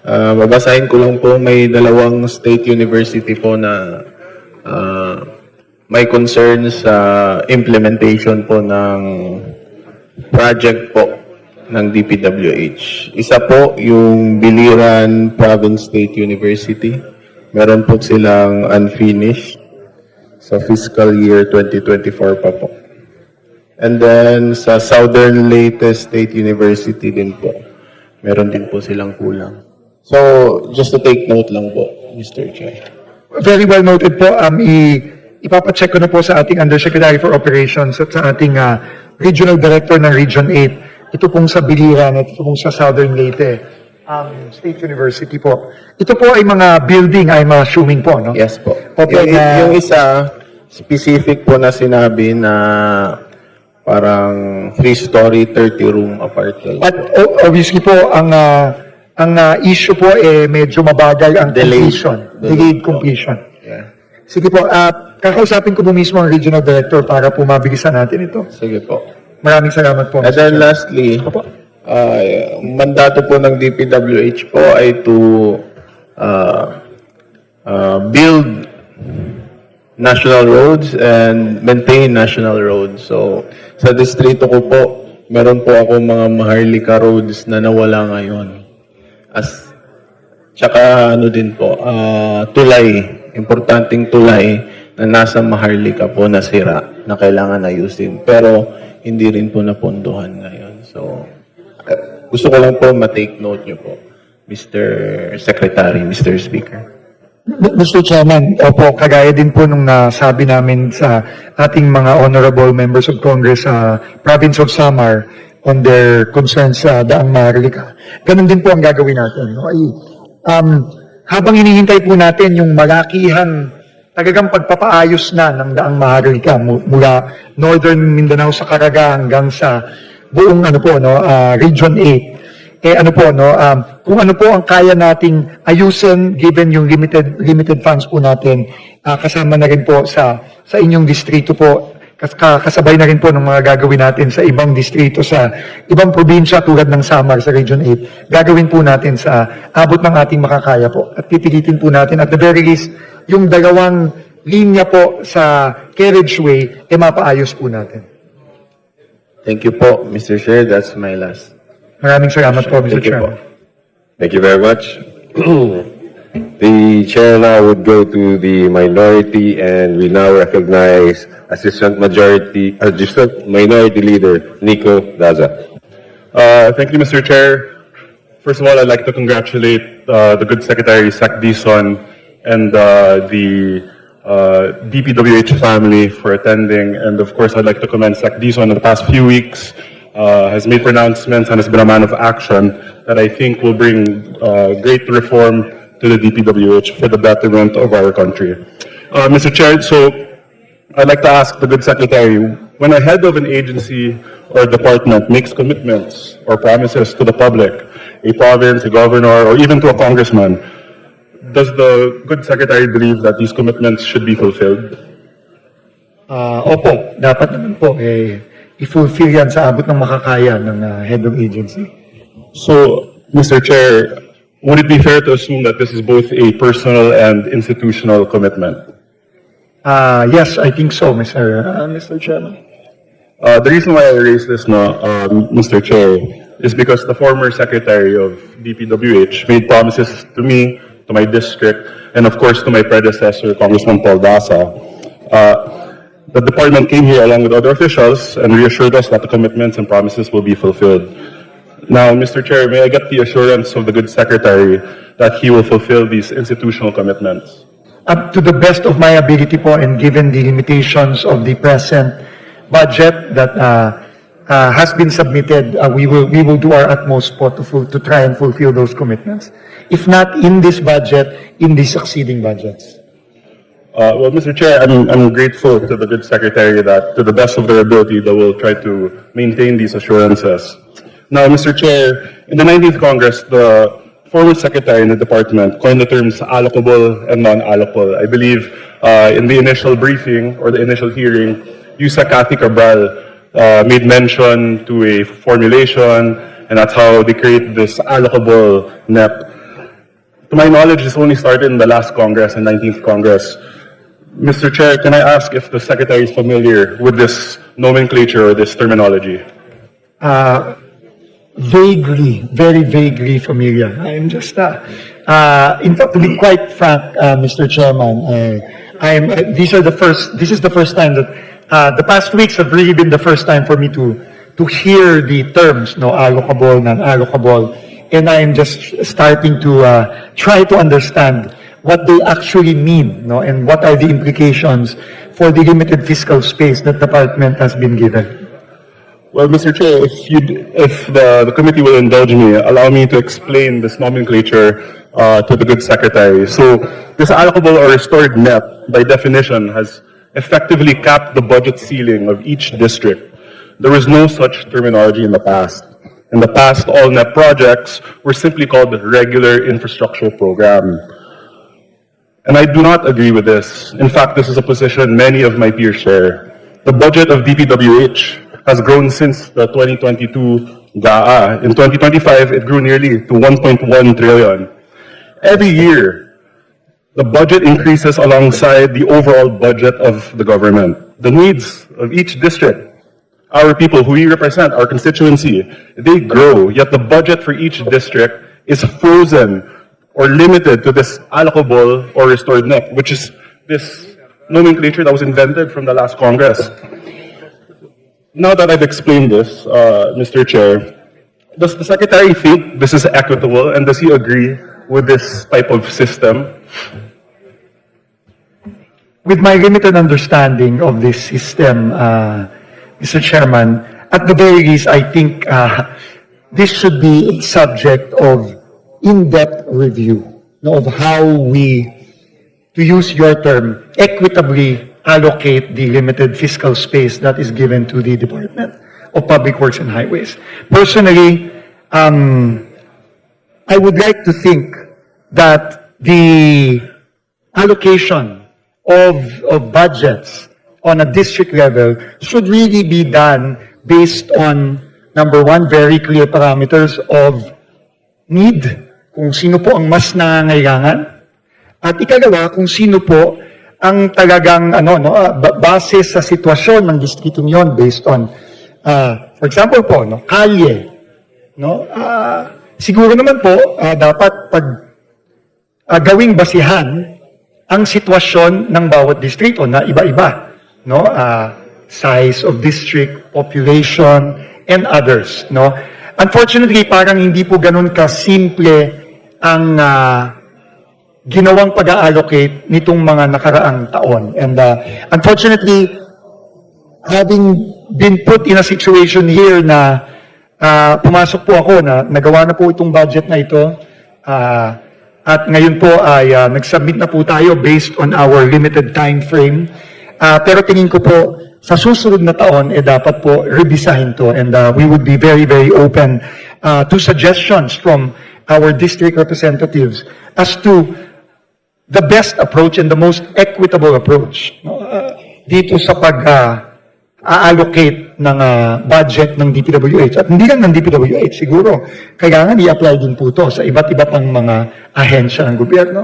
Ah, babasahin ko lang po, may dalawang state university po na ah, may concern sa implementation po ng project po ng DPWH. Isa po yung Biliran Province State University. Meron po silang unfinished sa fiscal year 2024 pa po. And then sa Southern Leyte State University din po, meron din po silang kulang. So, just to take note lang po, Mr. Chair. Very well noted po. Um, i ipapacheck ko na po sa ating Undersecretary for Operations at sa ating ah, Regional Director ng Region 8. Ito pong sa Biliran at ito pong sa Southern Leyte um, State University po. Ito po ay mga building, I'm assuming po, no? Yes po. Opo, yung, na- yung isa, specific po na sinabi na parang three-story, 30-room apartment. At o- obviously po, ang ah, ang ah, issue po eh medyo mabagal ang Delayed. completion. Delayed completion. Yeah. Sige po, ah, kakausapin ko po mismo ang Regional Director para po mabilisan natin ito. Sige po. Maraming salamat po. And Mr. then Chair. lastly, Opo. uh, mandato po ng DPWH po ay to uh, uh, build national roads and maintain national roads. So, sa distrito ko po, meron po ako mga Maharlika roads na nawala ngayon. As, tsaka ano din po, ah, tulay, importanteng tulay na nasa Maharlika po nasira na kailangan ayusin. Pero, hindi rin po napondohan ngayon. So, eh, gusto ko lang po ma-take note nyo po, Mr. Secretary, Mr. Speaker. Mr. Chairman, opo, kagaya din po nung nasabi namin sa ating mga honorable members of Congress sa province of Samar on their concerns sa Daang Maharlika. Ganun din po ang gagawin natin. No? Ay, um, habang hinihintay po natin yung malakihan talagang pagpapaayos na ng Daang Maharlika mu- mula Northern Mindanao sa Caraga hanggang sa buong ano po no ah, Region 8 eh ano po no um, kung ano po ang kaya nating ayusin given yung limited limited funds po natin ah, kasama na rin po sa sa inyong distrito po kasabay na rin po ng mga gagawin natin sa ibang distrito sa ibang probinsya tulad ng Samar sa Region 8 gagawin po natin sa abot ng ating makakaya po at pipilitin po natin at the very least yung dalawang linya po sa carriageway eh mapaayos po natin Thank you po, Mr. Chair. That's my last. maraming salamat po Mr. Thank you po. Chairman Thank you very much. The chair now would go to the minority and we now recognize Assistant Majority, Assistant Minority Leader Nico Daza. Uh, Thank you, Mr. Chair. First of all, I'd like to congratulate uh, the good Secretary, Zach Dison, and uh, the uh, DPWH family for attending. And of course, I'd like to commend Zach Dison in the past few weeks, uh, has made pronouncements and has been a man of action that I think will bring uh, great reform to the DPWH for the betterment of our country. Uh, Mr. Chair, so I'd like to ask the good secretary, when a head of an agency or department makes commitments or promises to the public, a province, a governor, or even to a congressman, does the good secretary believe that these commitments should be fulfilled? Ah, opo, dapat naman po eh i-fulfill yan sa abot ng makakaya ng ah, head of agency. So, Mr. Chair, would it be fair to assume that this is both a personal and institutional commitment? Ah, yes, I think so, Mr. ah, Mr. Chairman. Uh, the reason why I raise this now, um, Mr. Chair, is because the former secretary of DPWH made promises to me, to my district, and of course to my predecessor, Congressman Paul Dasa. Uh, the department came here along with other officials and reassured us that the commitments and promises will be fulfilled. Now, Mr. Chair, may I get the assurance of the good secretary that he will fulfill these institutional commitments? Up to the best of my ability po and given the limitations of the present budget that ah, ah, has been submitted, ah, we will we will do our utmost po to to try and fulfill those commitments. If not in this budget, in the succeeding budgets. Uh, well, Mr. Chair, I'm, I'm grateful to the good secretary that, to the best of their ability, they will try to maintain these assurances. Now, Mr. Chair, in the 19th Congress, the former secretary in the department coined the terms allocable and non-allocable. I believe uh, in the initial briefing or the initial hearing, Yusa Cathy Cabral uh, made mention to a formulation, and that's how they created this allocable NEP. to my knowledge, this only started in the last Congress, in 19th Congress. Mr. Chair, can I ask if the Secretary is familiar with this nomenclature or this terminology? Vaguely, very vaguely familiar. I'm just, uh, uh, in fact, to be quite frank, uh, Mr. Chairman, I, I'm, uh, these are the first, this is the first time that, uh, the past weeks have really been the first time for me to, to hear the terms, no, allocable, non-allocable, and I am just starting to, uh, try to understand what they actually mean, no, and what are the implications for the limited fiscal space that the department has been given. Well, Mr. Chair, if if the, the committee will indulge me, allow me to explain this nomenclature uh, to the good secretary. So, this allocable or restored net, by definition, has effectively capped the budget ceiling of each district. There was no such terminology in the past. In the past, all net projects were simply called regular infrastructure program. And I do not agree with this. In fact, this is a position many of my peers share. The budget of DPWH has grown since the 2022 GAA. In 2025, it grew nearly to 1.1 trillion. Every year, the budget increases alongside the overall budget of the government. The needs of each district, our people who we represent, our constituency, they grow, yet the budget for each district is frozen or limited to this allocable or restored net, which is this nomenclature that was invented from the last Congress. Now that I've explained this, uh, Mr. Chair, does the Secretary think this is equitable and does he agree with this type of system? with my limited understanding of this system, uh, Mr. Chairman, at the very least, I think uh, this should be a subject of in-depth review no, of how we, to use your term, equitably allocate the limited fiscal space that is given to the Department of Public Works and Highways. Personally, um, I would like to think that the allocation of, of budgets on a district level should really be done based on, number one, very clear parameters of need, kung sino po ang mas nangangailangan, at ikalawa, kung sino po ang talagang, ano, no, ah, ba- base sa sitwasyon ng distrito yon based on, ah, for example po, no, kalye, no, ah, siguro naman po, ah, dapat pag ah, gawing basihan ang sitwasyon ng bawat distrito na iba-iba, no? Ah, size of district, population, and others, no? Unfortunately, parang hindi po ganun ka-simple ang ah, ginawang pag-allocate nitong mga nakaraang taon. And uh, unfortunately, having been put in a situation here na ah, pumasok po ako na nagawa na po itong budget na ito ah, at ngayon po ay ah, nag-submit na po tayo based on our limited time frame. Ah, pero tingin ko po sa susunod na taon eh dapat po revisahin to and ah, we would be very very open ah, to suggestions from our district representatives as to the best approach and the most equitable approach no, ah, dito sa pag ah, a-allocate ng ah, budget ng DPWH. At hindi lang ng DPWH, siguro, kailangan i-apply din po to sa iba't iba pang mga ahensya ng gobyerno.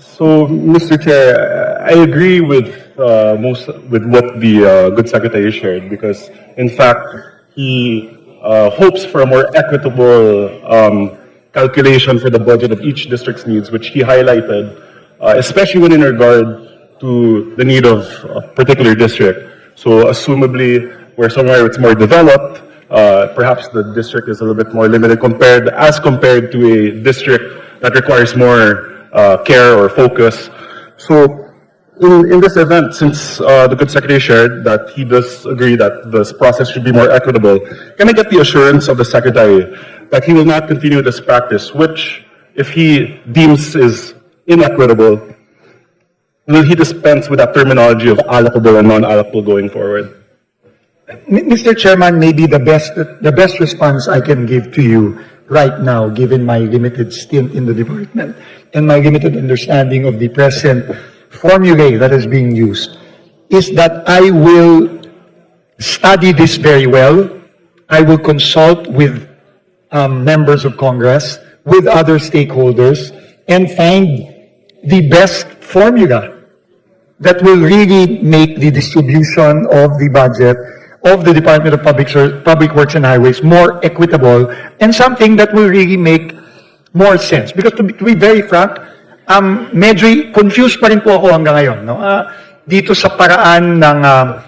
So, Mr. Chair, I agree with uh, most with what the uh, good secretary shared because, in fact, he uh, hopes for a more equitable um, calculation for the budget of each district's needs, which he highlighted, uh, especially when in regard to the need of a particular district. So, assumably, where somewhere it's more developed, uh, perhaps the district is a little bit more limited compared as compared to a district that requires more uh, care or focus. So, in, in this event, since uh, the good secretary shared that he does agree that this process should be more equitable, can I get the assurance of the secretary that he will not continue this practice, which, if he deems is inequitable, will he dispense with that terminology of allocable and non-allocable going forward? Mr. Chairman, maybe the best, the best response I can give to you right now, given my limited stint in the department and my limited understanding of the present formulae that is being used, is that I will study this very well. I will consult with um, members of Congress, with other stakeholders, and find the best formula that will really make the distribution of the budget of the Department of Public, Ser- Public Works and Highways more equitable and something that will really make more sense. Because to be, to be very frank, um, medyo confused pa rin po ako hanggang ngayon. No? Ah, dito sa paraan ng ah,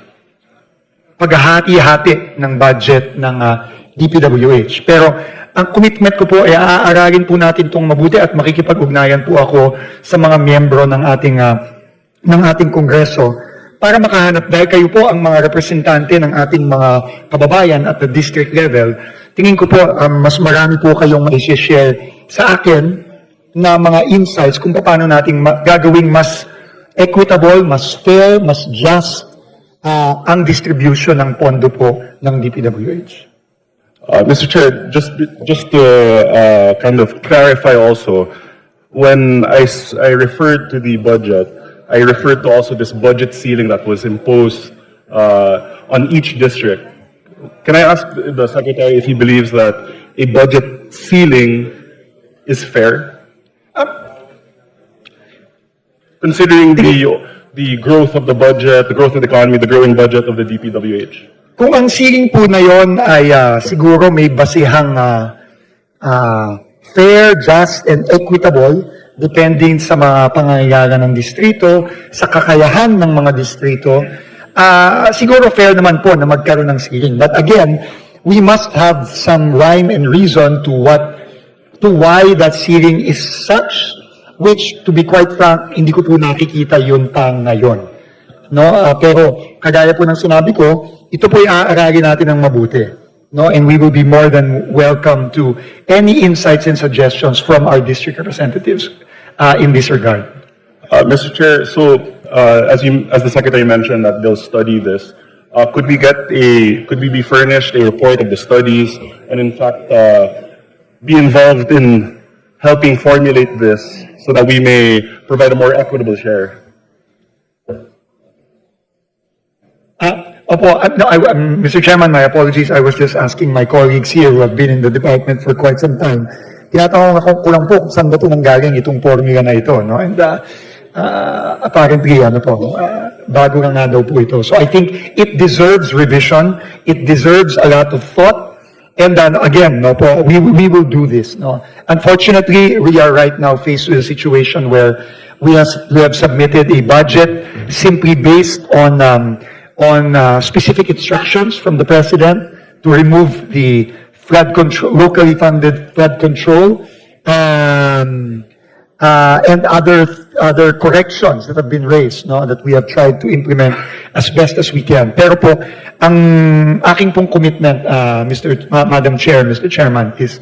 paghahati-hati ng budget ng ah, DPWH. Pero ang commitment ko po ay aaralin po natin itong mabuti at makikipag-ugnayan po ako sa mga miyembro ng ating ah, ng ating kongreso para makahanap dahil kayo po ang mga representante ng ating mga kababayan at the district level. Tingin ko po um, mas marami po kayong mai-share sa akin na mga insights kung paano nating ma- gagawing mas equitable, mas fair, mas just ah, ang distribution ng pondo po ng DPWH. Uh, Mr. Chair, just just to uh, kind of clarify also, when I, I referred to the budget, I referred to also this budget ceiling that was imposed uh, on each district. Can I ask the secretary if he believes that a budget ceiling is fair? Considering the the growth of the budget, the growth of the economy, the growing budget of the DPWH. Kung ang ceiling po na yon ay ah, siguro may basihang ah, ah, fair, just, and equitable, depending sa mga pangangailangan ng distrito, sa kakayahan ng mga distrito, ah, siguro fair naman po na magkaroon ng ceiling. But again, we must have some rhyme and reason to what to why that ceiling is such, which, to be quite frank, hindi ko po nakikita yun pa ngayon. No, Ah, pero kagaya po ng sinabi ko, ito po iaaralin natin ng mabuti. No, and we will be more than welcome to any insights and suggestions from our district representatives uh, in this regard. Uh, Mr. Chair, so, uh, as you, as the secretary mentioned that they'll study this, uh, could we get a, could we be furnished a report of the studies and in fact, uh, be involved in helping formulate this so that we may provide a more equitable share? Opo, ah, no, I, um, Mr. Chairman, my apologies. I was just asking my colleagues here who have been in the department for quite some time. Tinatanong ako ko lang po kung saan ba ito nanggaling itong formula na ito. No? And uh, uh, apparently, ano po, uh, bago nga daw po ito. So I think it deserves revision. It deserves a lot of thought. And then again, no po, we, we will do this. No? Unfortunately, we are right now faced with a situation where we have, we have submitted a budget simply based on um, on uh, specific instructions from the president to remove the flood control, locally funded flood control, um, uh, and other other corrections that have been raised, no, that we have tried to implement as best as we can. Pero po, ang aking pong commitment, uh, Mr. Ma- Madam Chair, Mr. Chairman, is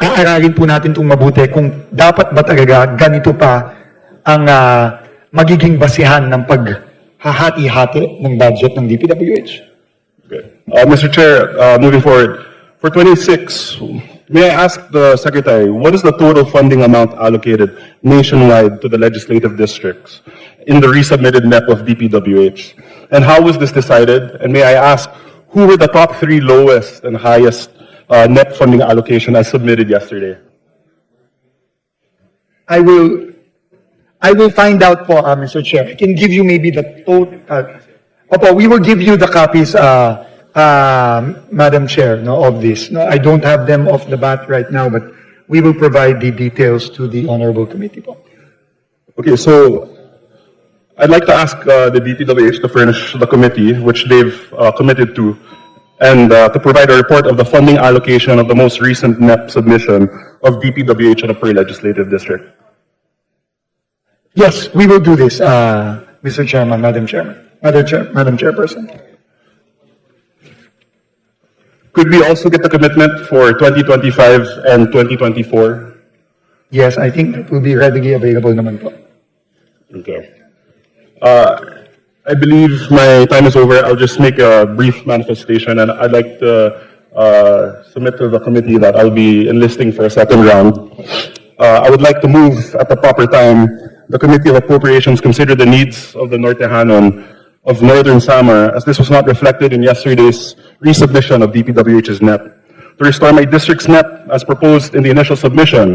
aaralin po natin itong mabuti kung dapat ba talaga ganito pa ang ah, magiging basihan ng paghahati-hati ng budget ng DPWH. Okay. Uh, Mr. Chair, uh, moving forward, for 26, may I ask the secretary, what is the total funding amount allocated nationwide to the legislative districts in the resubmitted NEP of DPWH? And how was this decided? And may I ask, who were the top three lowest and highest uh, NEP funding allocation as submitted yesterday? I will, I will find out po, uh, Mr. Chair. I can give you maybe the total, uh, opo, we will give you the copies, uh, uh, Madam Chair, no, of this. No, I don't have them off the bat right now, but we will provide the details to the honorable committee po. Okay, so I'd like to ask uh, the DPWH to furnish the committee, which they've uh, committed to, and uh, to provide a report of the funding allocation of the most recent NEP submission of DPWH in a per legislative district. Yes, we will do this, uh, Mr. Chairman, Madam Chairman, Madam Chair, Madam Chairperson. Could we also get the commitment for 2025 and 2024? Yes, I think that will be readily available naman po. Okay. Uh, I believe my time is over. I'll just make a brief manifestation, and I'd like to uh, submit to the committee that I'll be enlisting for a second round. Uh, I would like to move at the proper time, the Committee of Appropriations consider the needs of the Nortehanon of Northern Samar, as this was not reflected in yesterday's resubmission of DPWH's NEP. To restore my district's NEP as proposed in the initial submission,